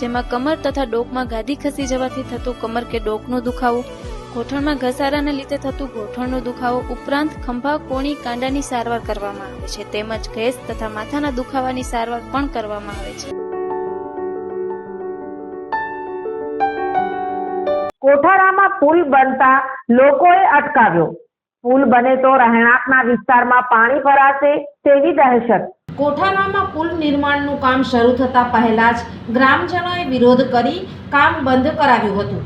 જેમાં કમર તથા ડોકમાં ગાદી ખસી જવાથી થતું કમર કે ડોકનો દુખાવો ઘોઠણમાં ઘસારાને લીધે થતું ઘોઠણનો દુખાવો ઉપરાંત ખંભા, કોણી, કાંડાની સારવાર કરવામાં આવે છે. તેમજ ગેસ તથા માથાના દુખાવાની સારવાર પણ કરવામાં આવે છે. કોઠારામાં પુલ બનતા લોકોએ અટકાવ્યો. પુલ બને તો રહેણાંકના વિસ્તારમાં પાણી ભરાશે તેવી દહેશત. કોઠારામાં પુલ નિર્માણનું કામ શરૂ થતા પહેલા જ ગ્રામજનોએ વિરોધ કરી કામ બંધ કરાવ્યું હતું.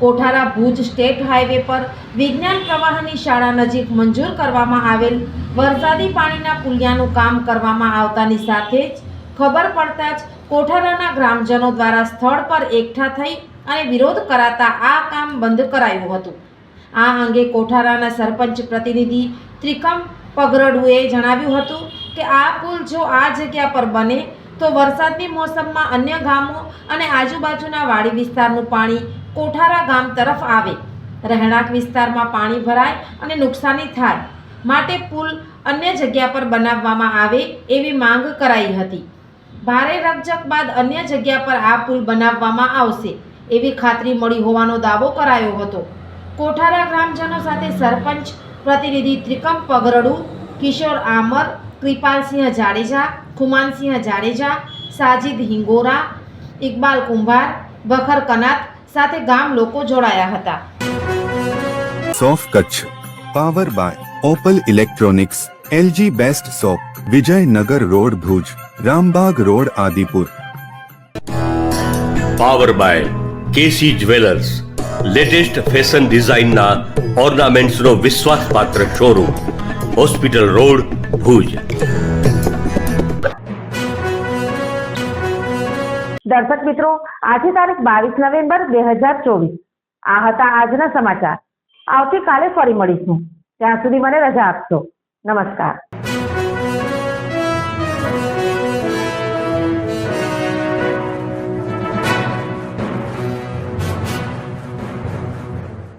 કોઠારા ભુજ સ્ટેટ હાઈવે પર વિજ્ઞાન પ્રવાહની શાળા નજીક મંજૂર કરવામાં આવેલ વરસાદી પાણીના પુલિયાનું કામ કરવામાં આવતાની સાથે જ ખબર પડતા જ કોઠારાના ગ્રામજનો દ્વારા સ્થળ પર એકઠા થઈ અને વિરોધ કરાતા આ કામ બંધ કરાયું હતું. આ અંગે કોઠારાના સરપંચ પ્રતિનિધિ ત્રિકમ પગરડુએ જણાવ્યું હતું કે આ પુલ જો આ જગ્યા પર બને, તો વરસાદની મોસમમાં અન્ય ગામો અને આજુબાજુના વાડી વિસ્તારનું પાણી કોઠારા ગામ તરફ આવે. રહેણાંક વિસ્તારમાં પાણી ભરાય અને નુકસાની થાય. માટે પુલ અન્ય જગ્યા પર બનાવવામાં આવે એવી માંગ કરાઈ હતી. ભારે રકજક બાદ અન્ય જગ્યા પર આ પુલ બનાવવામાં આવશે એવી ખાતરી મળી હોવાનો દાવો કરાયો હતો. કોઠારા ગ્રામજનો સાથે સરપંચ, પ્રતિનિધિ ત્રિકમ પગરડુ, કિશોર આમર કૃપાલસિંહ જાડેજા ખુમાનસિંહ જાડેજા સાજિદ હિંગોરા ઇકબાલ કુંભાર બખર કનાત સાથે ગામ લોકો જોડાયા હતા સોફ Kutch power by Opal electronics LG best shop Vijaynagar road Bhuj Rambagh road Adipur power by KC jewellers latest fashion ડિઝાઇનના ઓર્નામેન્ટ્સનો વિશ્વાસપાત્ર શોરૂમ હોસ્પિટલ રોડ ભુજ. દર્શક મિત્રો આજે તારીખ બાવીસ નવેમ્બર બે હજાર ચોવીસ. આ હતા આજના સમાચાર. આવતીકાલે ફરી મળીશું. ત્યાં સુધી મને રજા આપશો. નમસ્કાર.